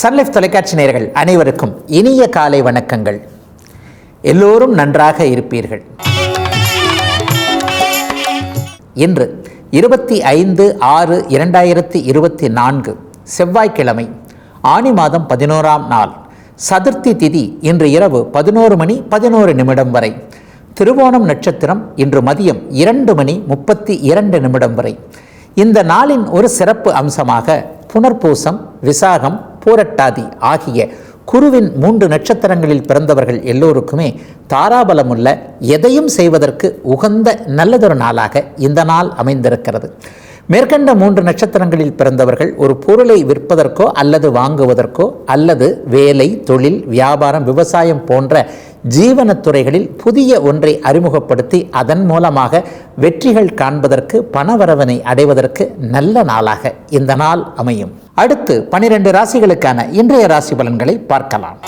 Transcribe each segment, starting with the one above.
Sun Life தொலைக்காட்சி நேர்கள் அனைவருக்கும் இனிய காலை வணக்கங்கள். எல்லோரும் நன்றாக இருப்பீர்கள். இன்று இருபத்தி ஐந்து ஆறு இரண்டாயிரத்தி இருபத்தி நான்கு செவ்வாய்க்கிழமை ஆனி மாதம் பதினோராம் நாள். சதுர்த்தி திதி இன்று இரவு பதினோரு மணி பதினோரு நிமிடம் வரை. திருவோணம் நட்சத்திரம் இன்று மதியம் இரண்டு மணி முப்பத்தி இரண்டு நிமிடம் வரை. இந்த நாளின் ஒரு சிறப்பு அம்சமாக புனர்பூசம் விசாகம் பூரட்டாதி ஆகிய குருவின் மூன்று நட்சத்திரங்களில் பிறந்தவர்கள் எல்லோருக்குமே தாராபலமுள்ள எதையும் செய்வதற்கு உகந்த நல்லதொரு நாளாக இந்த நாள் அமைந்திருக்கிறது. மேற்கண்ட மூன்று நட்சத்திரங்களில் பிறந்தவர்கள் ஒரு பொருளை விற்பதற்கோ அல்லது வாங்குவதற்கோ அல்லது வேலை தொழில் வியாபாரம் விவசாயம் போன்ற ஜீவனத்துறைகளில் புதிய ஒன்றை அறிமுகப்படுத்தி அதன் மூலமாக வெற்றிகள் காண்பதற்கு பணவரவனை அடைவதற்கு நல்ல நாளாக இந்த நாள் அமையும். அடுத்து பனிரெண்டு ராசிகளுக்கான இன்றைய ராசி பலன்களை பார்க்கலாம்.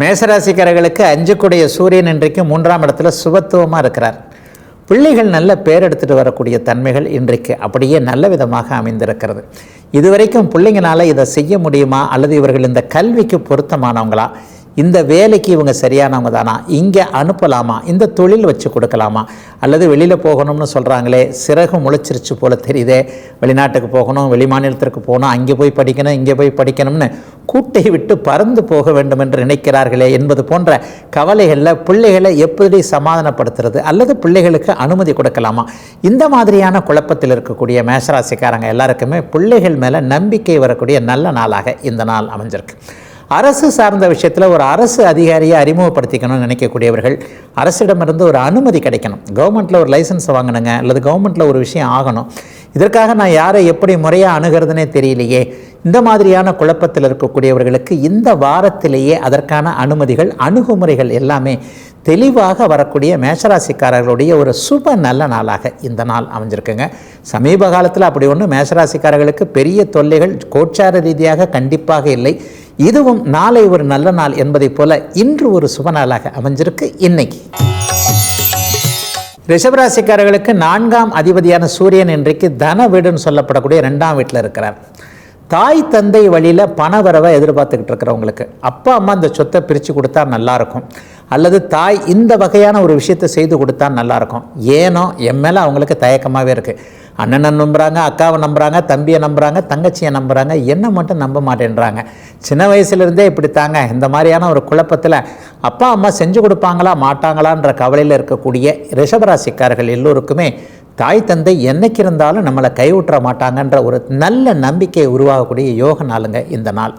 மேசராசிக்காரர்களுக்கு அஞ்சுக்குடைய சூரியன் இன்றைக்கு மூன்றாம் இடத்துல சுபத்துவமாக இருக்கிறார். பிள்ளைகள் நல்ல பேர் எடுத்துகிட்டு வரக்கூடிய தன்மைகள் இன்றைக்கு அப்படியே நல்ல விதமாக அமைந்திருக்கிறது. இதுவரைக்கும் பிள்ளைங்களால இதை செய்ய முடியுமா? அல்லது இவர்கள் இந்த கல்விக்கு பொருத்தமானவங்களா? இந்த வேலைக்கு இவங்க சரியானவங்க தானா? இங்கே அனுப்பலாமா? இந்த தொழில் வச்சு கொடுக்கலாமா? அல்லது வெளியில் போகணும்னு சொல்கிறாங்களே சிறகு முளைச்சிருச்சு போல் தெரியுதே. வெளிநாட்டுக்கு போகணும் வெளி மாநிலத்திற்கு போகணும் அங்கே போய் படிக்கணும் இங்கே போய் படிக்கணும்னு கூட்டை விட்டு பறந்து போக வேண்டும் என்று நினைக்கிறார்களே என்பது போன்ற கவலைகளில் பிள்ளைகளை எப்படி சமாதானப்படுத்துறது? அல்லது பிள்ளைகளுக்கு அனுமதி கொடுக்கலாமா? இந்த மாதிரியான குழப்பத்தில் இருக்கக்கூடிய மேஷராசிக்காரங்க எல்லாருக்குமே பிள்ளைகள் மேலே நம்பிக்கை வரக்கூடிய நல்ல நாளாக இந்த நாள் அமைஞ்சிருக்கு. அரசு சார்ந்த விஷயத்தில் ஒரு அரசு அதிகாரியை அறிமுகப்படுத்திக்கணும்னு நினைக்கக்கூடியவர்கள் அரசிடமிருந்து ஒரு அனுமதி கிடைக்கணும். கவர்மெண்ட்டில் ஒரு லைசன்ஸ் வாங்கணுங்க அல்லது கவர்மெண்ட்டில் ஒரு விஷயம் ஆகணும். இதற்காக நான் யாரை எப்படி முறையாக அணுகிறதுனே தெரியலையே. இந்த மாதிரியான குழப்பத்தில் இருக்கக்கூடியவர்களுக்கு இந்த வாரத்திலேயே அதற்கான அனுமதிகள் அணுகுமுறைகள் எல்லாமே தெளிவாக வரக்கூடிய மேஷராசிக்காரர்களுடைய ஒரு சுப நல்ல நாளாக இந்த நாள் அமைஞ்சிருக்குங்க. சமீப காலத்தில் அப்படி ஒன்று மேஷராசிக்காரர்களுக்கு பெரிய தொல்லைகள் கோச்சார ரீதியாக கண்டிப்பாக இல்லை. இதுவும் நாளை ஒரு நல்ல நாள் என்பதைப் போல இன்று ஒரு சுப நாளாக அமைஞ்சிருக்கு இன்னைக்கு. ரிஷபராசிக்காரர்களுக்கு நான்காம் அதிபதியான சூரியன் இன்றைக்கு தன வீடுன்னு சொல்லப்படக்கூடிய ரெண்டாம் வீட்டில் இருக்கிறார். தாய் தந்தை வழியில் பண வரவை எதிர்பார்த்துக்கிட்டு இருக்கிறவங்களுக்கு அப்பா அம்மா அந்த சொத்தை பிரித்து கொடுத்தா நல்லாயிருக்கும் அல்லது தாய் இந்த வகையான ஒரு விஷயத்தை செய்து கொடுத்தா நல்லாயிருக்கும். ஏனோ என் மேலே அவங்களுக்கு தயக்கமாகவே இருக்குது அண்ணனை நம்புகிறாங்க அக்காவை நம்புகிறாங்க தம்பியை நம்புகிறாங்க தங்கச்சியை நம்புகிறாங்க என்ன மட்டும் நம்ப மாட்டேன்றாங்க. சின்ன வயசுலேருந்தே இப்படி தாங்க இந்த மாதிரியான ஒரு குழப்பத்தில் அப்பா அம்மா செஞ்சு கொடுப்பாங்களா மாட்டாங்களான்ற கவலையில் இருக்கக்கூடிய ரிஷபராசிக்காரர்கள் எல்லோருக்குமே தாய் தந்தை என்னைக்கு இருந்தாலும் நம்மளை கைவிட்டுற மாட்டாங்கன்ற ஒரு நல்ல நம்பிக்கை உருவாகக்கூடிய யோக நாளுங்க இந்த நாள்.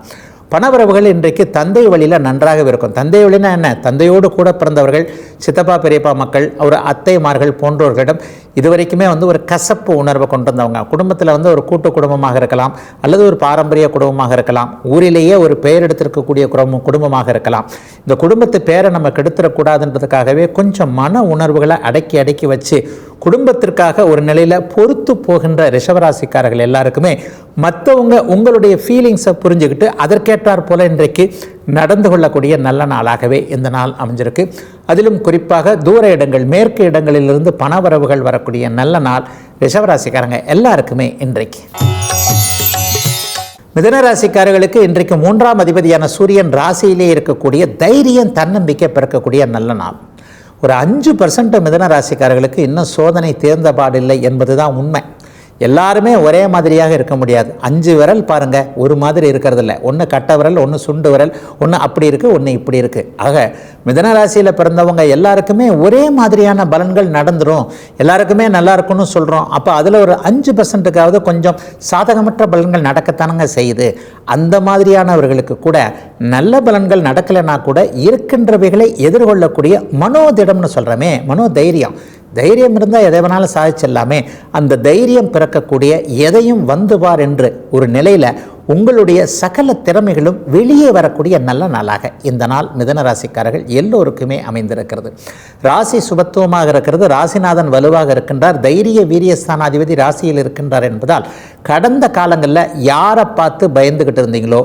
பணவரவுகள் இன்றைக்கு தந்தை வழியில் நன்றாகவே இருக்கும். தந்தை வழினா என்ன? தந்தையோடு கூட பிறந்தவர்கள் சித்தப்பா பெரியப்பா மக்கள் ஒரு அத்தைமார்கள் போன்றவர்களிடம் இதுவரைக்குமே வந்து ஒரு கசப்பு உணர்வை கொண்டு வந்தவங்க குடும்பத்தில் வந்து ஒரு கூட்டு குடும்பமாக இருக்கலாம் அல்லது ஒரு பாரம்பரிய குடும்பமாக இருக்கலாம். ஊரிலேயே ஒரு பெயர் எடுத்திருக்கக்கூடிய குடும்பம் குடும்பமாக இருக்கலாம். இந்த குடும்பத்து பேரை நம்ம கெடுத்துடக்கூடாதுன்றதுக்காகவே கொஞ்சம் மன உணர்வுகளை அடக்கி அடக்கி வச்சு குடும்பத்திற்காக ஒரு நிலையில் பொறுத்து போகின்ற ரிஷவராசிக்காரர்கள் எல்லாருக்குமே மற்றவங்க உங்களுடைய ஃபீலிங்ஸை புரிஞ்சுக்கிட்டு அதற்கேற்றார் போல இன்றைக்கு நடந்து கொள்ளக்கூடிய நல்ல நாளாகவே இந்த நாள் அமைஞ்சிருக்கு. அதிலும் குறிப்பாக தூர இடங்கள் மேற்கு இடங்களிலிருந்து பணவரவுகள் வரக்கூடிய நல்ல நாள் ரிஷவராசிக்காரங்க எல்லாருக்குமே இன்றைக்கு. மிதனராசிக்காரர்களுக்கு இன்றைக்கு மூன்றாம் அதிபதியான சூரியன் ராசியிலே இருக்கக்கூடிய தைரியம் தன்னம்பிக்கை பிறக்கக்கூடிய நல்ல நாள். ஒரு அஞ்சு பர்சன்ட் மிதன ராசிக்காரர்களுக்கு இன்னும் சோதனை தேர்ந்த பாடில்லை என்பது தான் உண்மை. எல்லாருமே ஒரே மாதிரியாக இருக்க முடியாது. அஞ்சு விரல் பாருங்கள் ஒரு மாதிரி இருக்கிறதில்ல. ஒன்று கட்ட விரல் ஒன்று சுண்டு விரல் ஒன்று அப்படி இருக்குது ஒன்று இப்படி இருக்குது ஆக மிதன ராசியில் பிறந்தவங்க எல்லாருக்குமே ஒரே மாதிரியான பலன்கள் நடந்துடும் எல்லாருக்குமே நல்லா இருக்கும்னு சொல்கிறோம் அப்போ அதில் ஒரு அஞ்சு பர்சன்ட்டுக்காவது கொஞ்சம் சாதகமற்ற பலன்கள் நடக்கத்தானுங்க செய்யுது. அந்த மாதிரியானவர்களுக்கு கூட நல்ல பலன்கள் நடக்கலைன்னா கூட இருக்கின்றவைகளை எதிர்கொள்ளக்கூடிய மனோதிடம்னு சொல்கிறோமே மனோதைரியம். தைரியம் இருந்தால் எதை வேணாலும் சாதிச்சிடலாமே. அந்த தைரியம் பிறக்கக்கூடிய எதையும் வந்துவார் என்று ஒரு நிலையில் உங்களுடைய சகல திறமைகளும் வெளியே வரக்கூடிய நல்ல நாளாக இந்த நாள் மிதன ராசிக்காரர்கள் எல்லோருக்குமே அமைந்திருக்கிறது. ராசி சுபத்துவமாக இருக்கிறது. ராசிநாதன் வலுவாக இருக்கின்றார். தைரிய வீரியஸ்தானாதிபதி ராசியில் இருக்கின்றார் என்பதால் கடந்த காலங்களில் யாரை பார்த்து பயந்துக்கிட்டு இருந்தீங்களோ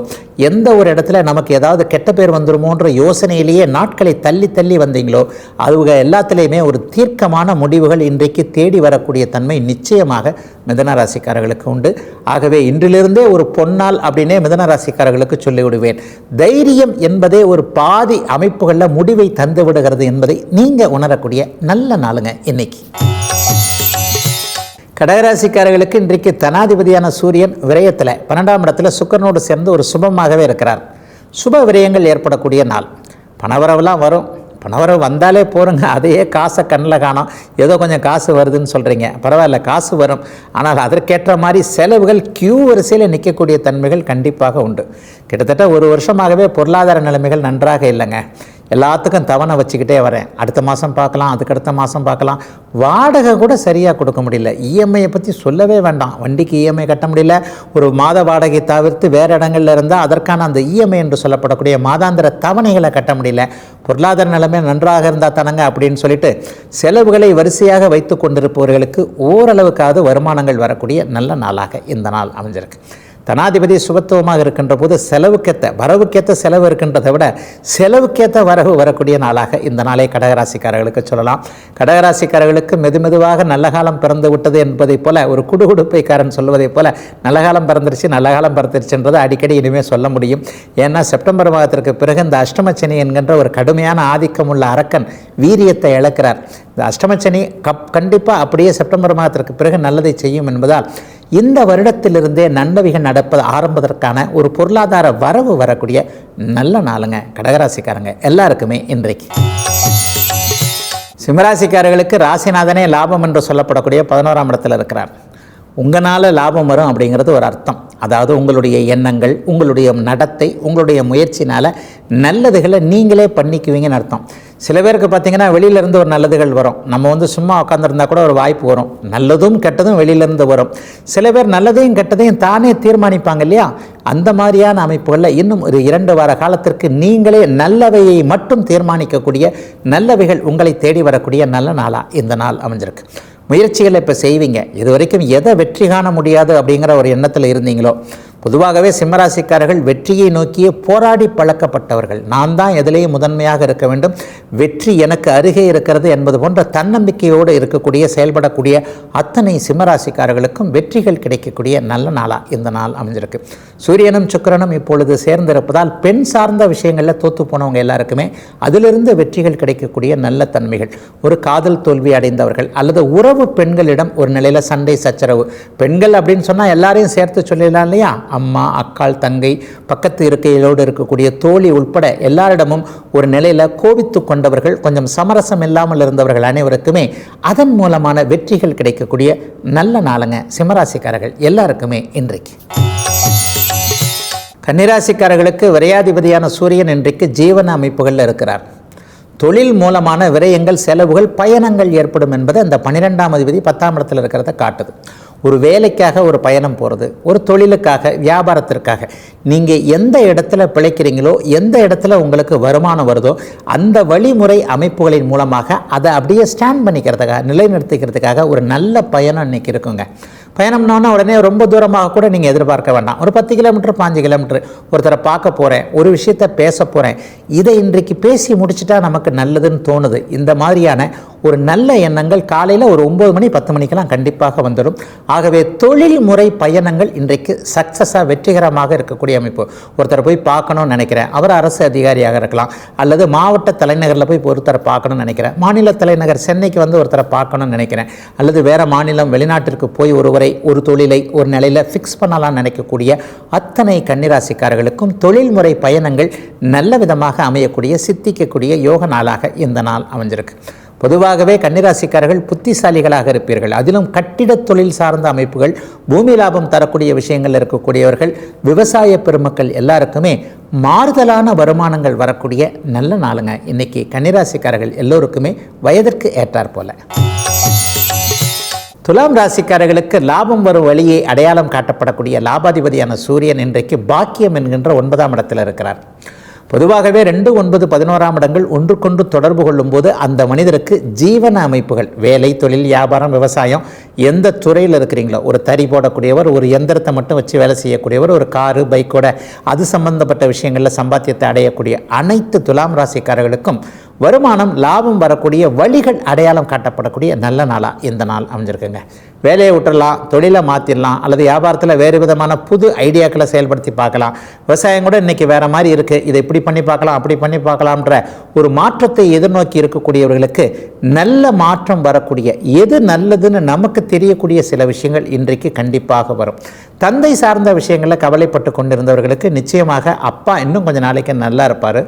எந்த ஒரு இடத்துல நமக்கு ஏதாவது கெட்ட பேர் வந்துருமோன்ற யோசனையிலேயே நாட்களை தள்ளி தள்ளி வந்தீங்களோ அவங்க எல்லாத்துலேயுமே ஒரு தீர்க்கமான முடிவுகள் இன்றைக்கு தேடி வரக்கூடிய தன்மை நிச்சயமாக மிதன ராசிக்காரர்களுக்கு உண்டு. ஆகவே இன்றிலிருந்தே ஒரு பொன்னால் நாள் அப்படின்னே மிதன ராசிக்காரர்களுக்கு சொல்லிவிடுவேன். தைரியம் என்பதே ஒரு பாதி அமைப்புகளில் முடிவை தந்து விடுகிறது என்பதை நீங்கள் உணரக்கூடிய நல்ல நாளுங்க இன்னைக்கு. கடகராசிக்காரர்களுக்கு இன்றைக்கு தனாதிபதியான சூரியன் விரயத்தில் பன்னெண்டாம் இடத்துல சுக்கரனோடு சேர்ந்து ஒரு சுபமாகவே இருக்கிறார். சுப விரயங்கள் ஏற்படக்கூடிய நாள். பணவரவுலாம் வரும். பணவரவு வந்தாலே போகிறோங்க அதையே காசை கண்ணில் காணோம். ஏதோ கொஞ்சம் காசு வருதுன்னு சொல்கிறீங்க பரவாயில்ல காசு வரும். ஆனால் அதற்கேற்ற மாதிரி செலவுகள் கியூ வரிசையில் நிற்கக்கூடிய தன்மைகள் கண்டிப்பாக உண்டு. கிட்டத்தட்ட ஒரு வருஷமாகவே பொருளாதார நிலைமைகள் நன்றாக இல்லைங்க. எல்லாத்துக்கும் தவணை வச்சுக்கிட்டே வரேன். அடுத்த மாதம் பார்க்கலாம் அதுக்கு அடுத்த மாதம் பார்க்கலாம். வாடகை கூட சரியாக கொடுக்க முடியல. இஎம்ஐயை பற்றி சொல்லவே வேண்டாம். வண்டிக்கு இஎம்ஐ கட்ட முடியல. ஒரு மாத வாடகை தவிர்த்து வேறு இடங்களில் இருந்தால் அதற்கான அந்த இஎம்ஐ என்று சொல்லப்படக்கூடிய மாதாந்திர தவணைகளை கட்ட முடியல. பொருளாதார நிலைமை நன்றாக இருந்தால் தானங்க அப்படின்னு சொல்லிட்டு செலவுகளை வரிசையாக வைத்து கொண்டிருப்பவர்களுக்கு ஓரளவுக்காவது வருமானங்கள் வரக்கூடிய நல்ல நாளாக இந்த நாள் அமைஞ்சிருக்கு. தனாதிபதி சுபத்துவமாக இருக்கின்ற போது செலவுக்கேற்ற வரவுக்கேற்ற செலவு இருக்கின்றதை விட செலவுக்கேற்ற வரவு வரக்கூடிய நாளாக இந்த நாளை கடகராசிக்காரர்களுக்கு சொல்லலாம். கடகராசிக்காரர்களுக்கு மெதுமெதுவாக நல்ல காலம் பிறந்து விட்டது என்பதைப் போல ஒரு குடுகுடுப்பைக்காரன் சொல்வதைப் போல நல்ல காலம் பிறந்துருச்சு நல்ல காலம் பிறந்துருச்சுன்றதை அடிக்கடி இனிமேல் சொல்ல முடியும். ஏன்னா செப்டம்பர் மாதத்திற்கு பிறகு இந்த அஷ்டமச்சனி என்கின்ற ஒரு கடுமையான ஆதிக்கம் உள்ள அரக்கன் வீரியத்தை இழக்கிறார். இந்த அஷ்டமச்சனி கப் கண்டிப்பாக அப்படியே செப்டம்பர் மாதத்திற்கு பிறகு நல்லதை செய்யும் என்பதால் இந்த வருடத்திலிருந்தே நன்மைகள் நடப்பது ஆரம்பதற்கான ஒரு பொருளாதார வரவு வரக்கூடிய நல்ல நாளுங்க. கடகராசிக்காரங்க எல்லாருக்குமே இன்றைக்கு. சிம்மராசிக்காரர்களுக்கு ராசிநாதனே லாபம் என்று சொல்லப்படக்கூடிய பதினோராம் இடத்துல இருக்கிறார். உங்களால் லாபம் வரும் அப்படிங்கிறது ஒரு அர்த்தம். அதாவது உங்களுடைய எண்ணங்கள் உங்களுடைய நடத்தை உங்களுடைய முயற்சினால் நல்லதுகளை நீங்களே பண்ணிக்குவீங்கன்னு அர்த்தம். சில பேருக்கு பார்த்தீங்கன்னா வெளியிலேருந்து ஒரு நல்லதுகள் வரும். நம்ம வந்து சும்மா உட்காந்துருந்தா கூட ஒரு வாய்ப்பு வரும். நல்லதும் கெட்டதும் வெளியிலேருந்து வரும். சில பேர் நல்லதையும் கெட்டதையும் தானே தீர்மானிப்பாங்க இல்லையா? அந்த மாதிரியான அமைப்புகளில் இன்னும் ஒரு இரண்டு வார காலத்திற்கு நீங்களே நல்லவையை மட்டும் தீர்மானிக்கக்கூடிய நல்லவைகள் உங்களை தேடி வரக்கூடிய நல்ல நாளாக இந்த நாள் அமைஞ்சிருக்கு. முயற்சிகளை இப்போ செய்வீங்க. இது வரைக்கும் எதை வெற்றி காண முடியாது அப்படிங்கிற ஒரு எண்ணத்தில் இருந்தீங்களோ? பொதுவாகவே சிம்மராசிக்காரர்கள் வெற்றியை நோக்கியே போராடி பழக்கப்பட்டவர்கள். நான் தான் எதிலேயும் முதன்மையாக இருக்க வேண்டும். வெற்றி எனக்கு அருகே இருக்கிறது என்பது போன்ற தன்னம்பிக்கையோடு இருக்கக்கூடிய செயல்படக்கூடிய அத்தனை சிம்மராசிக்காரர்களுக்கும் வெற்றிகள் கிடைக்கக்கூடிய நல்ல நாளாக இந்த நாள் அமைஞ்சிருக்கு. சூரியனும் சுக்கிரனும் இப்பொழுது சேர்ந்திருப்பதால் பெண் சார்ந்த விஷயங்களில் தோத்து போனவங்க எல்லாருக்குமே அதிலிருந்து வெற்றிகள் கிடைக்கக்கூடிய நல்ல தன்மைகள். ஒரு காதல் தோல்வி அடைந்தவர்கள் அல்லது உறவு பெண்களிடம் ஒரு நிலையில் சண்டை சச்சரவு. பெண்கள் அப்படின்னு சொன்னால் எல்லாரையும் சேர்த்து சொல்லிடலாம் இல்லையா? அம்மா அக்காள் தங்கை பக்கத்து இருக்கையிலோடு இருக்கக்கூடிய தோழி உட்பட எல்லாரிடமும் ஒரு நிலையில் கோபித்து கொண்டவர்கள் கொஞ்சம் சமரசம் இல்லாமல் இருந்தவர்கள் அனைவருக்குமே அதன் மூலமான வெற்றிகள் கிடைக்கக்கூடிய நல்ல நாளுங்க. சிம்மராசிக்காரர்கள் எல்லாருக்குமே இன்றைக்கு. கன்னிராசிக்காரர்களுக்கு விரையாதிபதியான சூரியன் இன்றைக்கு ஜீவன அமைப்புகளில் இருக்கிறார். தொழில் மூலமான விரயங்கள் செலவுகள் பயணங்கள் ஏற்படும் என்பது அந்த பன்னிரெண்டாம் அதிபதி பத்தாம் இடத்துல இருக்கிறத காட்டுது. ஒரு வேலைக்காக ஒரு பயணம் போகிறது ஒரு தொழிலுக்காக வியாபாரத்திற்காக. நீங்கள் எந்த இடத்துல பிழைக்கிறீங்களோ எந்த இடத்துல உங்களுக்கு வருமானம் வருதோ அந்த வழிமுறை அமைப்புகளின் மூலமாக அதை அப்படியே ஸ்டாண்ட் பண்ணிக்கிறதுக்காக நிலைநிறுத்திக்கிறதுக்காக ஒரு நல்ல பயணம் இன்றைக்கி இருக்குங்க. பயணம்னோன்னா உடனே ரொம்ப தூரமாக கூட நீங்கள் எதிர்பார்க்க வேண்டாம். ஒரு பத்து கிலோமீட்டர் பாஞ்சு கிலோமீட்டர் ஒருத்தரை பார்க்க போகிறேன் ஒரு விஷயத்தை பேச போகிறேன் இதை இன்றைக்கு பேசி முடிச்சுட்டா நமக்கு நல்லதுன்னு தோணுது. இந்த மாதிரியான ஒரு நல்ல எண்ணங்கள் காலையில் ஒரு ஒம்பது மணி பத்து மணிக்கெல்லாம் கண்டிப்பாக வந்துடும். ஆகவே தொழில் முறை பயணங்கள் இன்றைக்கு சக்ஸஸாக வெற்றிகரமாக இருக்கக்கூடிய அமைப்பு. ஒருத்தரை போய் பார்க்கணும்னு நினைக்கிறேன். அவர் அரசு அதிகாரியாக இருக்கலாம். அல்லது மாவட்ட தலைநகரில் போய் ஒருத்தரை பார்க்கணும்னு நினைக்கிறேன். மாநில தலைநகர் சென்னைக்கு வந்து ஒருத்தரை பார்க்கணும்னு நினைக்கிறேன். அல்லது வேறு மாநிலம் வெளிநாட்டிற்கு போய் ஒருவரை ஒரு தொழிலை ஒரு நிலையில் ஃபிக்ஸ் பண்ணலாம்னு நினைக்கக்கூடிய அத்தனை கன்னிராசிக்காரர்களுக்கும் தொழில்முறை பயணங்கள் நல்ல விதமாக அமையக்கூடிய சித்திக்கக்கூடிய யோக நாளாக இந்த நாள் அமைஞ்சிருக்கு. பொதுவாகவே கன்னிராசிக்காரர்கள் புத்திசாலிகளாக இருப்பீர்கள். அதிலும் கட்டிடத் தொழில் சார்ந்த அமைப்புகள் பூமி லாபம் தரக்கூடிய விஷயங்கள் இருக்கக்கூடியவர்கள் விவசாய பெருமக்கள் எல்லாருக்குமே மாறுதலான வருமானங்கள் வரக்கூடிய நல்ல நாளுங்க. இன்னைக்கு கன்னிராசிக்காரர்கள் எல்லோருக்குமே வயதிற்கு ஏற்றார் போல. துலாம் ராசிக்காரர்களுக்கு லாபம் வரும் வழியை அடையாளம் காட்டப்படக்கூடிய லாபாதிபதியான சூரியன் இன்றைக்கு பாக்கியம் என்கின்ற ஒன்பதாம் இடத்தில் இருக்கிறார். பொதுவாகவே ரெண்டு ஒன்பது பதினோராம் இடங்கள் ஒன்றுக்கொன்று தொடர்பு கொள்ளும்போது அந்த மனிதருக்கு ஜீவன அமைப்புகள் வேலை தொழில் வியாபாரம் விவசாயம் எந்த துறையில் இருக்கிறீங்களோ ஒரு தறி போடக்கூடியவர் ஒரு எந்திரத்தை மட்டும் வச்சு வேலை செய்யக்கூடியவர் ஒரு காரு பைக்கோட அது சம்பந்தப்பட்ட விஷயங்களில் சம்பாத்தியத்தை அடையக்கூடிய அனைத்து துலாம் ராசிக்காரர்களுக்கும் வருமானம் லாபம் வரக்கூடிய வழிகள் அடையாளம் காட்டப்படக்கூடிய நல்ல நாளாக இந்த நாள் அமைஞ்சிருக்குங்க. வேலையை விட்டுறலாம் தொழிலை மாற்றிடலாம் அல்லது வியாபாரத்தில் வேறு விதமான புது ஐடியாக்களை செயல்படுத்தி பார்க்கலாம். விவசாயம் கூட இன்றைக்கி வேறு மாதிரி இருக்குது இதை இப்படி பண்ணி பார்க்கலாம் அப்படி பண்ணி பார்க்கலாம்ன்ற ஒரு மாற்றத்தை எதிர்நோக்கி இருக்கக்கூடியவர்களுக்கு நல்ல மாற்றம் வரக்கூடிய எது நல்லதுன்னு நமக்கு தெரியக்கூடிய சில விஷயங்கள் இன்றைக்கு கண்டிப்பாக வரும். தந்தை சார்ந்த விஷயங்களில் கவலைப்பட்டு கொண்டிருந்தவர்களுக்கு நிச்சயமாக அப்பா இன்னும் கொஞ்சம் நாளைக்கு நல்லா இருப்பார்.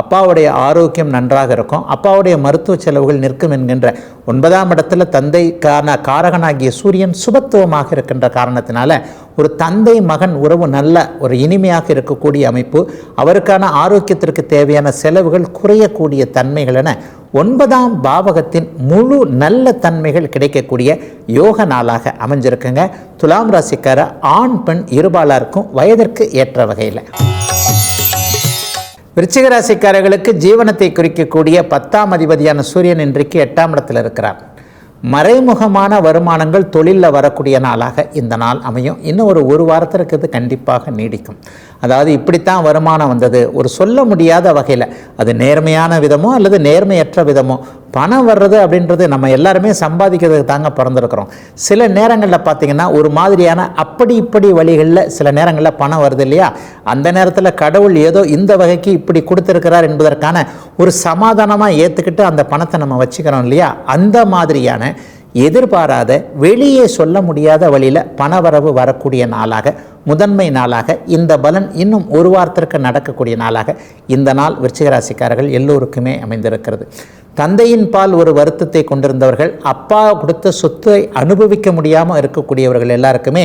அப்பாவுடைய ஆரோக்கியம் நன்றாக இருக்கும். அப்பாவுடைய மருத்துவ செலவுகள் நிற்கும் என்கின்ற ஒன்பதாம் இடத்துல தந்தைக்கான காரகனாகிய சூரியன் சுபத்துவமாக இருக்கின்ற காரணத்தினால ஒரு தந்தை மகன் உறவு நல்ல ஒரு இனிமையாக இருக்கக்கூடிய அமைப்பு. அவருக்கான ஆரோக்கியத்திற்கு தேவையான செலவுகள் குறையக்கூடிய தன்மைகள் என ஒன்பதாம் பாவகத்தின் முழு நல்ல தன்மைகள் கிடைக்கக்கூடிய யோக நாளாக அமைஞ்சிருக்குங்க. துலாம் ராசிக்கார ஆண் பெண் இருபாலாருக்கும் வயதிற்கு ஏற்ற வகையில். விருச்சிக ராசிக்காரர்களுக்கு ஜீவனத்தை குறிக்கக்கூடிய பத்தாம் அதிபதியான சூரியன் இன்றைக்கு எட்டாம் இடத்தில் இருக்கிறார். மறைமுகமான வருமானங்கள் தொழிலில் வரக்கூடிய நாளாக இந்த நாள் அமையும். இன்னும் ஒரு ஒரு வாரத்திற்கு இது கண்டிப்பாக நீடிக்கும். அதாவது இப்படித்தான் வருமானம் வந்தது. ஒரு சொல்ல முடியாத வகையில் அது நேர்மையான விதமோ அல்லது நேர்மையற்ற விதமோ பணம் வர்றது அப்படின்றது நம்ம எல்லாருமே சம்பாதிக்கிறதுக்கு தாங்க பிறந்திருக்கிறோம். சில நேரங்களில் பார்த்திங்கன்னா ஒரு மாதிரியான அப்படி இப்படி வழிகளில் சில நேரங்களில் பணம் வருது இல்லையா? அந்த நேரத்தில் கடவுள் ஏதோ இந்த வகைக்கு இப்படி கொடுத்துருக்கிறார் என்பதற்கான ஒரு சமாதானமாக ஏற்றுக்கிட்டு அந்த பணத்தை நம்ம வச்சுக்கிறோம் இல்லையா? அந்த மாதிரியான எதிர்பாராத வெளியே சொல்ல முடியாத வழியில் பணவரவு வரக்கூடிய நாளாக முதன்மை நாளாக இந்த பலன் இன்னும் ஒரு வாரத்திற்கு நடக்கக்கூடிய நாளாக இந்த நாள் விருச்சிகராசிக்காரர்கள் எல்லோருக்குமே அமைந்திருக்கிறது. தந்தையின் பால் ஒரு வருத்தத்தை கொண்டிருந்தவர்கள் அப்பா கொடுத்த சொத்தை அனுபவிக்க முடியாமல் இருக்கக்கூடியவர்கள் எல்லாருக்குமே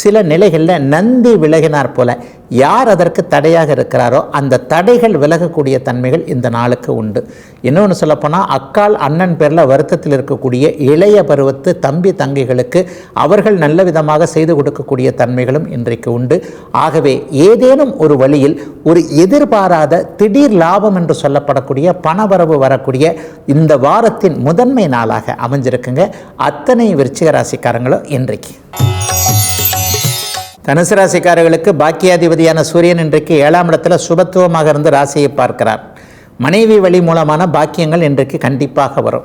சில நிலைகளில் நந்தி விலகினார் போல. யார் அதற்கு தடையாக இருக்கிறாரோ அந்த தடைகள் விலகக்கூடிய தன்மைகள் இந்த நாளுக்கு உண்டு. இன்னொன்று சொல்லப்போனால் அக்கால் அண்ணன் பேரில் வருத்தத்தில் இருக்கக்கூடிய இளைய பருவத்து தம்பி தங்கைகளுக்கு அவர்கள் நல்ல விதமாக செய்து கொடுக்கக்கூடிய தன்மைகளும் இன்றைக்கு உண்டு. ஆகவே ஏதேனும் ஒரு வழியில் ஒரு எதிர்பாராத திடீர் லாபம் என்று சொல்லப்படக்கூடிய பணவரவு வரக்கூடிய இந்த வாரத்தின் முதன்மை நாளாக அமைஞ்சிருக்குங்க. அத்தனை விருச்சிக ராசிக்காரங்களும் இன்றைக்கு. தனுசு ராசிக்காரர்களுக்கு பாக்கியாதிபதியான சூரியன் இன்றைக்கு ஏழாம் இடத்துல சுபத்துவமாக இருந்து ராசியை பார்க்கிறார். மனைவி வழி மூலமான பாக்கியங்கள் இன்றைக்கு கண்டிப்பாக வரும்.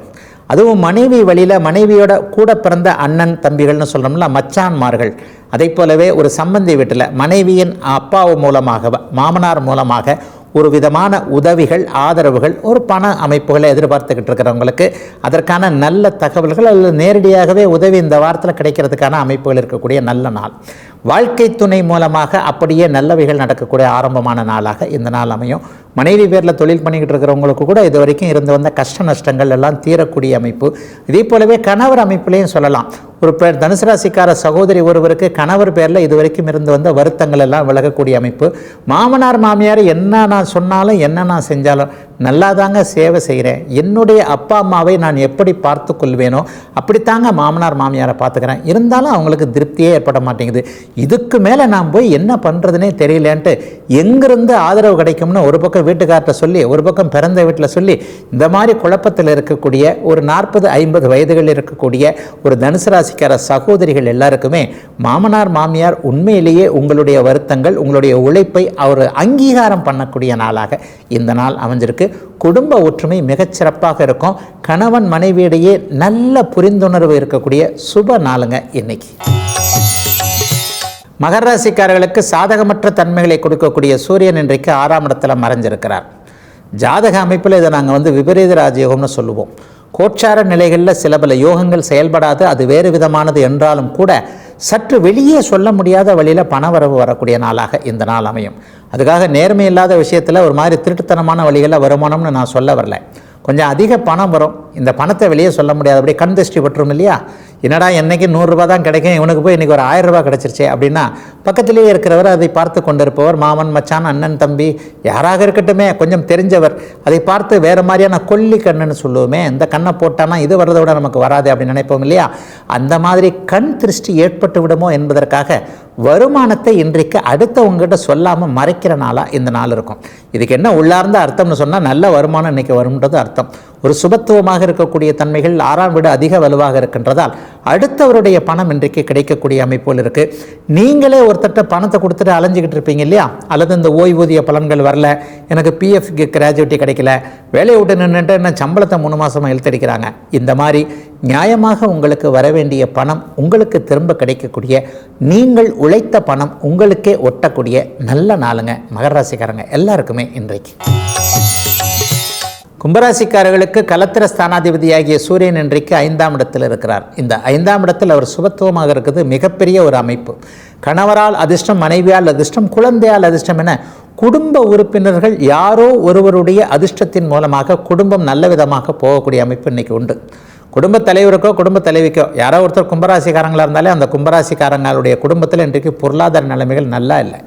அதுவும் மனைவி வழியில் மனைவியோட கூட பிறந்த அண்ணன் தம்பிகள்னு சொல்கிறோம்ல மச்சான்மார்கள். அதை போலவே ஒரு சம்பந்தி வீட்டில் மனைவியின் அப்பாவு மூலமாக மாமனார் மூலமாக ஒரு விதமான உதவிகள் ஆதரவுகள் ஒரு பண அமைப்புகளை எதிர்பார்த்துக்கிட்டு இருக்கிறவங்களுக்கு அதற்கான நல்ல தகவல்கள் அல்லது நேரடியாகவே உதவி இந்த வாரத்தில் கிடைக்கிறதுக்கான அமைப்புகள் இருக்கக்கூடிய நல்ல நாள். வாழ்க்கை துணை மூலமாக அப்படியே நல்லவைகள் நடக்கக்கூடிய ஆரம்பமான நாளாக இந்த நாள் அமையும். மனைவி பேரில் தொழில் பண்ணிக்கிட்டு இருக்கிறவங்களுக்கு கூட இது வரைக்கும் இருந்து வந்த கஷ்ட நஷ்டங்கள் எல்லாம் தீரக்கூடிய அமைப்பு. இதே போலவே கணவர் அமைப்புலையும் சொல்லலாம். ஒரு பேர் தனுசு ராசிக்கார சகோதரி ஒருவருக்கு கணவர் பேரில் இது வரைக்கும் இருந்து வந்த வருத்தங்கள் எல்லாம் விலகக்கூடிய அமைப்பு. மாமனார் மாமியார் என்ன நான் சொன்னாலும் என்ன நான் செஞ்சாலும் நல்லா தாங்க சேவை செய்கிறேன். என்னுடைய அப்பா அம்மாவை நான் எப்படி பார்த்து கொள்வேனோ அப்படித்தாங்க மாமனார் மாமியாரை பார்த்துக்கிறேன். இருந்தாலும் அவங்களுக்கு திருப்தியே ஏற்பட மாட்டேங்குது. இதுக்கு மேலே நான் போய் என்ன பண்ணுறதுனே தெரியலேன்ட்டு எங்கேருந்து ஆதரவு கிடைக்கும்னு ஒரு பக்கம் வீட்டுக்கார்ட்ட சொல்லி ஒரு பக்கம் பிறந்த வீட்டில் சொல்லி இந்த மாதிரி குழப்பத்தில் இருக்கக்கூடிய ஒரு நாற்பது ஐம்பது வயதுகள் இருக்கக்கூடிய ஒரு தனுசு ராசிக்கார சகோதரிகள் எல்லாருக்குமே மாமனார் மாமியார் உண்மையிலேயே உங்களுடைய வருத்தங்கள் உங்களுடைய உழைப்பை அவர் அங்கீகாரம் பண்ணக்கூடிய நாளாக இந்த நாள் அமைஞ்சிருக்கு. குடும்ப ஒற்றுமை மிகச்சிறப்பாக இருக்கும். கணவன் மனைவியிடையே நல்ல புரிந்துணர்வு இருக்கக்கூடிய சுப நாளுங்க இன்னைக்கு. மகர ராசிக்காரர்களுக்கு சாதகமற்ற தன்மைகளை கொடுக்கக்கூடிய சூரியன் இன்றைக்கு ஆறாம் இடத்துல மறைஞ்சிருக்கிறார். ஜாதக அமைப்பில் இதை நாங்கள் வந்து விபரீத ராஜயோகம்னு சொல்லுவோம். கோட்சார நிலைகளில் சில பல யோகங்கள் செயல்படாது அது வேறு விதமானது என்றாலும் கூட சற்று வெளியே சொல்ல முடியாத வழியில் பணவரவு வரக்கூடிய நாளாக இந்த நாள் அமையும். அதுக்காக நேர்மை இல்லாத விஷயத்தில் ஒரு மாதிரி திருட்டுத்தனமான வழிகளில் வருமானம்னு நான் சொல்ல வரல. கொஞ்சம் அதிக பணம் வரும். இந்த பணத்தை வெளியே சொல்ல முடியாதபடி கண் திருஷ்டி பட்டுரும் இல்லையா? என்னடா என்றைக்கு நூறுரூபா தான் கிடைக்கும் இவனுக்கு போய் இன்றைக்கி ஒரு ஆயிரம் ரூபாய் கிடச்சிருச்சே அப்படின்னா பக்கத்திலேயே இருக்கிறவர் அதை பார்த்து கொண்டிருப்பவர் மாமன் மச்சான் அண்ணன் தம்பி யாராக இருக்கட்டுமே கொஞ்சம் தெரிஞ்சவர். அதை பார்த்து வேறு மாதிரியான கொல்லி கண்ணுன்னு சொல்லுவோமே இந்த கண்ணை போட்டானா இது வர்றதை விட நமக்கு வராது அப்படின்னு நினைப்போம் இல்லையா? அந்த மாதிரி கண் திருஷ்டி ஏற்பட்டு விடுமோ என்பதற்காக வருமானத்தை இன்றைக்கு அடுத்தவங்ககிட்ட சொல்லாமல் மறைக்கிற நாளாக இந்த நாள் இருக்கும். இதுக்கு என்ன உள்ளார்ந்த அர்த்தம்னு சொன்னால் நல்ல வருமானம் இன்றைக்கி வரும்ன்றது அர்த்தம். ஒரு சுபத்துவமாக இருக்கக்கூடிய தன்மைகள் ஆறாம் வீடு அதிக வலுவாக இருக்கின்றதால் அடுத்தவருடைய பணம் இன்றைக்கு கிடைக்கக்கூடிய அமைப்போல் இருக்குது நீங்களே ஒருத்தட்ட பணத்தை கொடுத்துட்டு அலைஞ்சிக்கிட்டு இருப்பீங்க இல்லையா? அல்லது இந்த ஓய்வூதிய பலன்கள் வரல எனக்கு பிஎஃப் கிராஜுவிட்டி கிடைக்கல வேலையை விட்டு நின்றுட்டு என்ன சம்பளத்தை மூணு மாதமாக இழுத்தடிக்கிறாங்க. இந்த மாதிரி நியாயமாக உங்களுக்கு வர வேண்டிய பணம் உங்களுக்கு திரும்ப கிடைக்கக்கூடிய நீங்கள் உழைத்த பணம் உங்களுக்கே ஒட்டக்கூடிய நல்ல நாளுங்க. மகராசிக்காரங்க எல்லாருக்குமே இன்றைக்கு. கும்பராசிக்காரர்களுக்கு கலத்திர ஸ்தானாதிபதியாகிய சூரியன் இன்றைக்கு ஐந்தாம் இடத்தில் இருக்கிறார். இந்த ஐந்தாம் இடத்தில் அவர் சுபத்துவமாக இருக்கிறது மிகப்பெரிய ஒரு அமைப்பு. கணவரால் அதிர்ஷ்டம் மனைவியால் அதிர்ஷ்டம் குழந்தையால் அதிர்ஷ்டம் என குடும்ப உறுப்பினர்கள் யாரோ ஒருவருடைய அதிர்ஷ்டத்தின் மூலமாக குடும்பம் நல்ல விதமாக போகக்கூடிய அமைப்பு இன்றைக்கி உண்டு. குடும்ப தலைவருக்கோ குடும்ப தலைவிக்கோ யாரோ ஒருத்தர் கும்பராசிக்காரங்களாக இருந்தாலே அந்த கும்பராசிக்காரங்களுடைய குடும்பத்தில் இன்றைக்கு பொருளாதார நிலைமைகள் நல்லா இல்லை.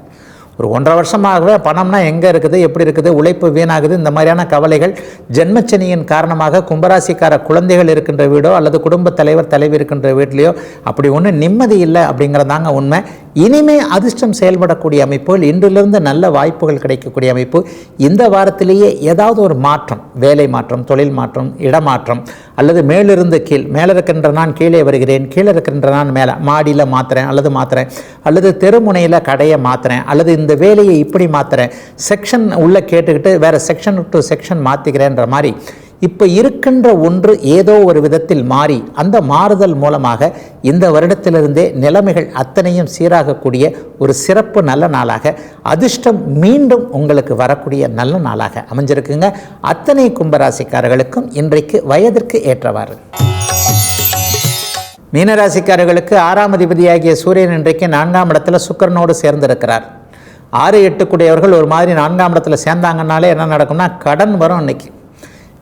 ஒரு ஒன்றரை வருஷமாகவே பணம்னா எங்கே இருக்குது எப்படி இருக்குது உழைப்பு வீணாகுது இந்த மாதிரியான கவலைகள் ஜென்மச்சனியின் காரணமாக கும்பராசிக்கார குழந்தைகள் இருக்கின்ற வீடோ அல்லது குடும்ப தலைவர் தலைவி இருக்கின்ற வீட்லேயோ அப்படி ஒன்றும் நிம்மதி இல்லை அப்படிங்கிறதாங்க உண்மை. இனிமே அதிர்ஷ்டம் செயல்படக்கூடிய அமைப்புகள் இன்றிலிருந்து நல்ல வாய்ப்புகள் கிடைக்கக்கூடிய அமைப்பு. இந்த வாரத்திலேயே ஏதாவது ஒரு மாற்றம் வேலை மாற்றம் தொழில் மாற்றம் இடமாற்றம் அல்லது மேலிருந்து கீழ் மேலே இருக்கின்ற நான் கீழே வருகிறேன் கீழே இருக்கின்ற நான் மேலே மாடியில் மாற்றுறேன் அல்லது மாற்றுறேன் அல்லது தெருமுனையில் கடையை மாற்றுறேன் அல்லது இந்த வேலையை இப்படி மாற்றுறேன் செக்ஷன் உள்ளே கேட்டுக்கிட்டு வேறு செக்ஷன் டு செக்ஷன் மாற்றிக்கிறேன்ற மாதிரி இப்போ இருக்கின்ற ஒன்று ஏதோ ஒரு விதத்தில் மாறி அந்த மாறுதல் மூலமாக இந்த வருடத்திலிருந்தே நிலைமைகள் அத்தனையும் சீராகக்கூடிய ஒரு சிறப்பு நல்ல நாளாக அதிர்ஷ்டம் மீண்டும் உங்களுக்கு வரக்கூடிய நல்ல நாளாக அமைஞ்சிருக்குங்க. அத்தனை கும்பராசிக்காரர்களுக்கும் இன்றைக்கு வயதிற்கு ஏற்றவாறு. மீனராசிக்காரர்களுக்கு ஆறாம் அதிபதியாகிய சூரியன் இன்றைக்கு நான்காம் இடத்துல சுக்கரனோடு சேர்ந்திருக்கிறார். ஆறு எட்டுக்குடையவர்கள் ஒரு மாதிரி நான்காம் இடத்துல சேர்ந்தாங்கனாலே என்ன நடக்கும்னா கடன் வரும் இன்னைக்கு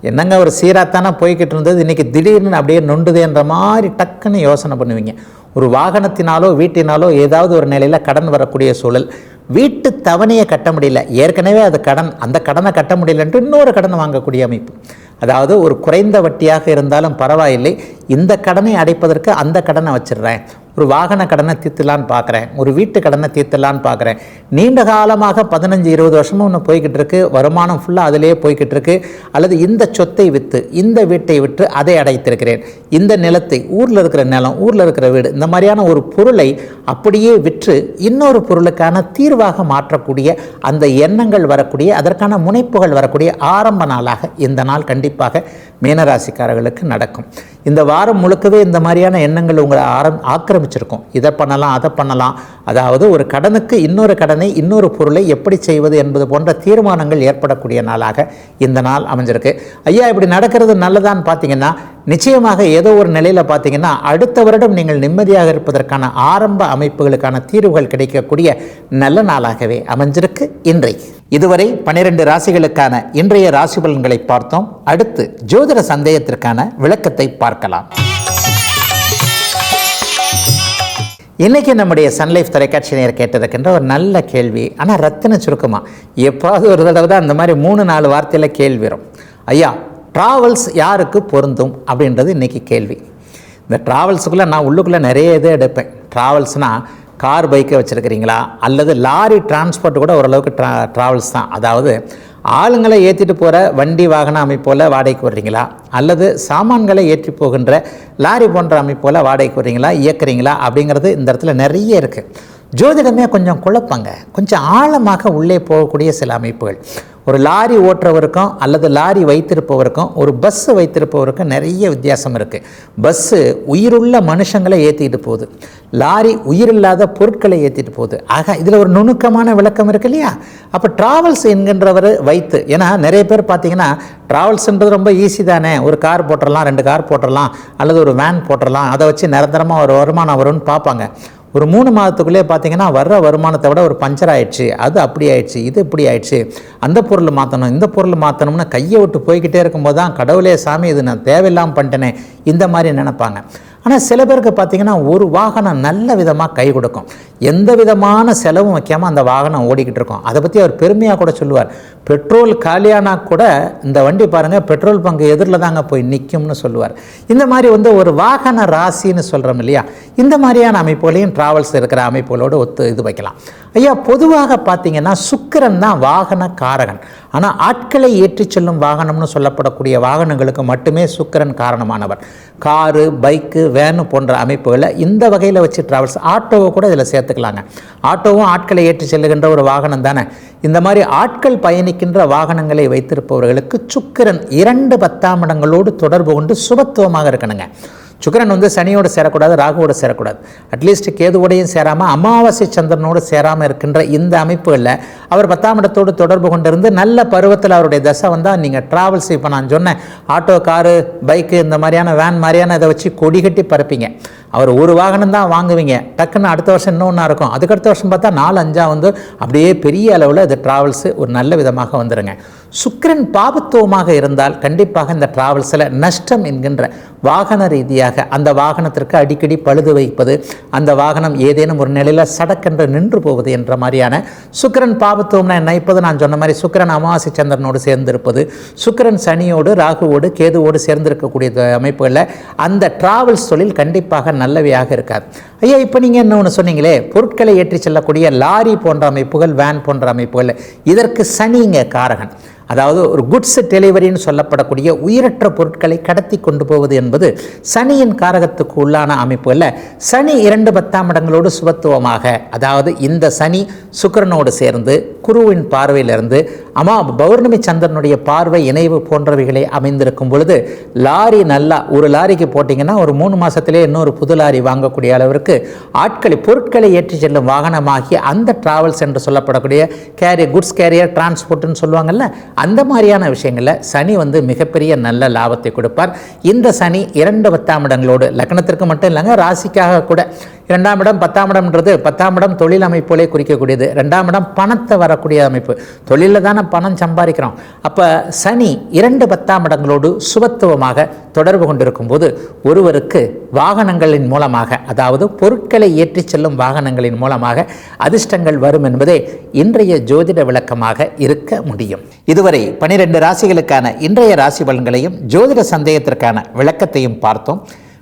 என்னங்க ஒரு சீராத்தானே போய்கிட்டு இருந்தது? இன்றைக்கி திடீர்னு அப்படியே நொண்டுதேன்ற மாதிரி டக்குன்னு யோசனை பண்ணுவீங்க. ஒரு வாகனத்தினாலோ வீட்டினாலோ ஏதாவது ஒரு நிலையில் கடன் வரக்கூடிய சூழல். வீட்டு தவணையை கட்ட முடியல. ஏற்கனவே அது கடன். அந்த கடனை கட்ட முடியலன்ட்டு இன்னொரு கடன் வாங்கக்கூடிய அமைப்பு. அதாவது ஒரு குறைந்த வட்டியாக இருந்தாலும் பரவாயில்லை. இந்த கடனை அடைப்பதற்கு அந்த கடனை வச்சிடுறேன். ஒரு வாகன கடனை தீர்த்துலான்னு பார்க்குறேன் ஒரு வீட்டு கடனை தீர்த்துலான்னு பார்க்குறேன் நீண்ட காலமாக பதினஞ்சு இருபது வருஷமும் ஒன்று போய்கிட்டு இருக்கு. வருமானம் ஃபுல்லாக அதிலேயே போய்கிட்டு இருக்கு. அல்லது இந்த சொத்தை விற்று இந்த வீட்டை விற்று அதை அடைத்திருக்கிறேன். இந்த நிலத்தை ஊரில் இருக்கிற நிலம் ஊரில் இருக்கிற வீடு இந்த மாதிரியான ஒரு பொருளை அப்படியே விற்று இன்னொரு பொருளுக்கான தீர்வாக மாற்றக்கூடிய அந்த எண்ணங்கள் வரக்கூடிய அதற்கான முனைப்புகள் வரக்கூடிய ஆரம்ப நாளாக இந்த நாள் கண்டிப்பாக மீனராசிக்காரர்களுக்கு நடக்கும். இந்த வாரம் முழுக்கவே இந்த மாதிரியான எண்ணங்கள் உங்களை ஆரம் ஆக்கிரமிச்சிருக்கும். இதை பண்ணலாம் அதை பண்ணலாம். அதாவது ஒரு கடனுக்கு இன்னொரு கடனை இன்னொரு பொருளை எப்படி செய்வது என்பது போன்ற தீர்மானங்கள் ஏற்படக்கூடிய நாளாக இந்த நாள் அமைஞ்சிருக்கு. ஐயா இப்படி நடக்கிறது நல்லதான்னு பார்த்தீங்கன்னா நிச்சயமாக ஏதோ ஒரு நிலையில் பார்த்தீங்கன்னா அடுத்த வருடம் நீங்கள் நிம்மதியாக இருப்பதற்கான ஆரம்ப அமைப்புகளுக்கான தீர்வுகள் கிடைக்கக்கூடிய நல்ல நாளாகவே அமைஞ்சிருக்கு இன்றை. இதுவரை பனிரெண்டு ராசிகளுக்கான இன்றைய ராசி பலன்களை பார்த்தோம். அடுத்து ஜோதிட சந்தேகத்திற்கான விளக்கத்தை பார்க்கலாம். இன்றைக்கி நம்முடைய சன்லைஃப் தொலைக்காட்சி நேர் கேட்டிருக்கின்ற ஒரு நல்ல கேள்வி. ஆனால் ரத்தின சுருக்கமா? எப்பாவது ஒரு தடவை தான் அந்த மாதிரி மூணு நாலு வார்த்தையில் கேள்வி வரும். ஐயா ட்ராவல்ஸ் யாருக்கு பொருந்தும் அப்படின்றது இன்றைக்கி கேள்வி. இந்த ட்ராவல்ஸுக்குள்ளே நான் உள்ளுக்குள்ளே நிறைய இது எடுப்பேன். ட்ராவல்ஸ்னால் கார் பைக்கை வச்சுருக்கிறீங்களா? அல்லது லாரி டிரான்ஸ்போர்ட் கூட ஓரளவுக்கு ட்ரா ட்ராவல்ஸ் தான். அதாவது ஆளுங்களை ஏற்றிட்டு போகிற வண்டி வாகன அமைப்போல் வாடகைக்கு வர்றீங்களா? அல்லது சாமான்களை ஏற்றி போகின்ற லாரி போன்ற அமைப்போல் வாடகைக்கு வர்றீங்களா? இயக்குறீங்களா? அப்படிங்கிறது இந்த இடத்துல நிறைய இருக்குது ஜோதிடமே கொஞ்சம் குழப்பங்க. கொஞ்சம் ஆழமாக உள்ளே போகக்கூடிய சில அமைப்புகள். ஒரு லாரி ஓட்டுறவருக்கும் அல்லது லாரி வைத்திருப்பவருக்கும் ஒரு பஸ்ஸு வைத்திருப்பவருக்கும் நிறைய வித்தியாசம் இருக்குது பஸ்ஸு உயிருள்ள மனுஷங்களை ஏற்றிட்டு போகுது. லாரி உயிரில்லாத பொருட்களை ஏற்றிட்டு போகுது. ஆக இதில் ஒரு நுணுக்கமான விளக்கம் இருக்கு இல்லையா? அப்போ ட்ராவல்ஸ் என்கின்றவர் வைத்து ஏன்னா நிறைய பேர் பார்த்தீங்கன்னா ட்ராவல்ஸ்ன்றது ரொம்ப ஈஸி தானே. ஒரு கார் போட்டுடலாம் ரெண்டு கார் போட்டுடலாம் அல்லது ஒரு வேன் போட்டுடலாம் அதை வச்சு நிரந்தரமாக ஒரு வருமானம் வரும்னு பார்ப்பாங்க. ஒரு மூணு மாதத்துக்குள்ளே பார்த்தீங்கன்னா வர்ற வருமானத்தை விட ஒரு பஞ்சர் ஆயிடுச்சு. அது அப்படி ஆயிடுச்சு இது இப்படி ஆயிடுச்சு. அந்த பொருள் மாற்றணும் இந்த பொருள் மாற்றணும்னு கையை விட்டு போய்கிட்டே இருக்கும்போது தான் கடவுளே சாமி இது நான் தேவையில்லாமல் பண்ணிட்டேனே. இந்த மாதிரி நினைப்பாங்க. ஆனால் சில பேருக்கு பார்த்தீங்கன்னா ஒரு வாகனம் நல்ல விதமாக கை கொடுக்கும். எந்த விதமான செலவும் வைக்காமல் அந்த வாகனம் ஓடிக்கிட்டு இருக்கும். அதை பற்றி அவர் பெருமையாக கூட சொல்லுவார். பெட்ரோல் காலியானா கூட இந்த வண்டி பாருங்கள் பெட்ரோல் பங்கு எதிரில் தாங்க போய் நிற்கும்னு சொல்லுவார். இந்த மாதிரி வந்து ஒரு வாகன ராசின்னு சொல்கிறோம் இல்லையா? இந்த மாதிரியான அமைப்புகளையும் ட்ராவல்ஸ் இருக்கிற அமைப்புகளோடு ஒத்து இது வைக்கலாம். ஐயா பொதுவாக பார்த்திங்கன்னா சுக்கிரன் தான் வாகன காரகன் ஆனால் ஆட்களை ஏற்றிச் செல்லும் வாகனம்னு சொல்லப்படக்கூடிய வாகனங்களுக்கு மட்டுமே சுக்கரன் காரணமானவர். காரு பைக்கு வேனு போன்ற அமைப்புகளை இந்த வகையில் வச்சு ட்ராவல்ஸ் ஆட்டோவை கூட இதில் சேர்த்துக்கலாங்க. ஆட்டோவும் ஆட்களை ஏற்றி செல்லுகின்ற ஒரு வாகனம் தானே. இந்த மாதிரி ஆட்கள் பயணிக்கின்ற வாகனங்களை வைத்திருப்பவர்களுக்கு சுக்கிரன் இரண்டு பத்தாம் இடங்களோடு தொடர்பு கொண்டு சுபத்துவமாக இருக்கணுங்க. சுக்கரன் வந்து சனியோடு சேரக்கூடாது ராகுவோடு சேரக்கூடாது. அட்லீஸ்ட் கேதுவோடையும் சேராமல் அமாவாசை சந்திரனோடு சேராமல் இருக்கின்ற இந்த அமைப்புகளில் அவர் பத்தாம் இடத்தோடு தொடர்பு கொண்டிருந்து நல்ல பருவத்தில் அவருடைய தசை வந்தால் நீங்கள் ட்ராவல்ஸ் இப்போ நான் சொன்னேன் ஆட்டோ காரு பைக்கு இந்த மாதிரியான வேன் மாதிரியான இதை வச்சு கொடி கட்டி பறப்பீங்க. அவர் ஒரு வாகனம் தான் வாங்குவீங்க. டக்குன்னு அடுத்த வருஷம் இன்னொன்றா இருக்கும். அதுக்கடுத்த வருஷம் பார்த்தா நாலு அஞ்சா வந்து அப்படியே பெரிய அளவில் இது ட்ராவல்ஸு ஒரு நல்ல விதமாக வந்துடுங்க சுக்கிரன் பாபத்துவமாக இருந்தால் கண்டிப்பாக இந்த டிராவல்ஸில் நஷ்டம் என்கின்ற வாகன ரீதியாக அந்த வாகனத்திற்கு அடிக்கடி பழுது வைப்பது அந்த வாகனம் ஏதேனும் ஒரு நிலையில் சடக்கென்று நின்று போவது என்ற மாதிரியான சுக்கிரன் பாபத்துவம்னா என்ன? இப்போது நான் சொன்ன மாதிரி சுக்கிரன் அமாவாசை சந்திரனோடு சேர்ந்திருப்பது சுக்கிரன் சனியோடு ராகுவோடு கேதுவோடு சேர்ந்திருக்கக்கூடிய அமைப்புகளில் அந்த டிராவல்ஸ் தொழில் கண்டிப்பாக நல்லவையாக இருக்காது. ஐயா இப்போ நீங்கள் என்ன ஒன்று சொன்னீங்களே? பொருட்களை ஏற்றி செல்லக்கூடிய லாரி போன்ற அமைப்புகள் வேன் போன்ற அமைப்புகள் இதற்கு சனிங்க காரகன். அதாவது ஒரு குட்ஸ் டெலிவரின்னு சொல்லப்படக்கூடிய உயிரற்ற பொருட்களை கடத்தி கொண்டு போவது என்பது சனியின் காரகத்துக்கு உள்ளான அமைப்புகளில் சனி இரண்டு பத்தாம் இடங்களோடு சுபத்துவமாக அதாவது இந்த சனி சுக்கரனோடு சேர்ந்து குருவின் பார்வையிலிருந்து அம்மா பௌர்ணமி சந்திரனுடைய பார்வை இணைவு போன்றவைகளை அமைந்திருக்கும் பொழுது லாரி நல்லா ஒரு லாரிக்கு போட்டிங்கன்னா ஒரு மூணு மாதத்திலே இன்னொரு புது லாரி வாங்கக்கூடிய அளவிற்கு ஆட்களை பொருட்களை ஏற்றி செல்லும் வாகனமாகி அந்த டிராவல்ஸ் என்று சொல்லப்படக்கூடிய கேரியர் குட்ஸ் கேரியர் டிரான்ஸ்போர்ட்னு சொல்லுவாங்கல்ல அந்த மாதிரியான விஷயங்களில் சனி வந்து மிகப்பெரிய நல்ல லாபத்தை கொடுப்பார். இந்த சனி இரண்டு பத்தாம் இடங்களோடு லக்னத்திற்கு மட்டும் இல்லைங்க ராசிக்காக கூட இரண்டாம் இடம் பத்தாம் இடம்ன்றது பத்தாம் இடம் தொழில் அமைப்புகளே குறிக்கக்கூடியது. ரெண்டாம் இடம் பணத்தை வரக்கூடிய அமைப்பு. தொழிலில் தானே பணம் சம்பாதிக்கிறோம். அப்போ சனி இரண்டு பத்தாம் இடங்களோடு சுபத்துவமாக தொடர்பு கொண்டிருக்கும் போது ஒருவருக்கு வாகனங்களின் மூலமாக அதாவது பொருட்களை ஏற்றிச் செல்லும் வாகனங்களின் மூலமாக அதிர்ஷ்டங்கள் வரும் என்பதே இன்றைய ஜோதிட விளக்கமாக இருக்க முடியும். இதுவரை பனிரெண்டு ராசிகளுக்கான இன்றைய ராசி பலன்களையும் ஜோதிட சந்தேகத்திற்கான விளக்கத்தையும் பார்த்தோம்.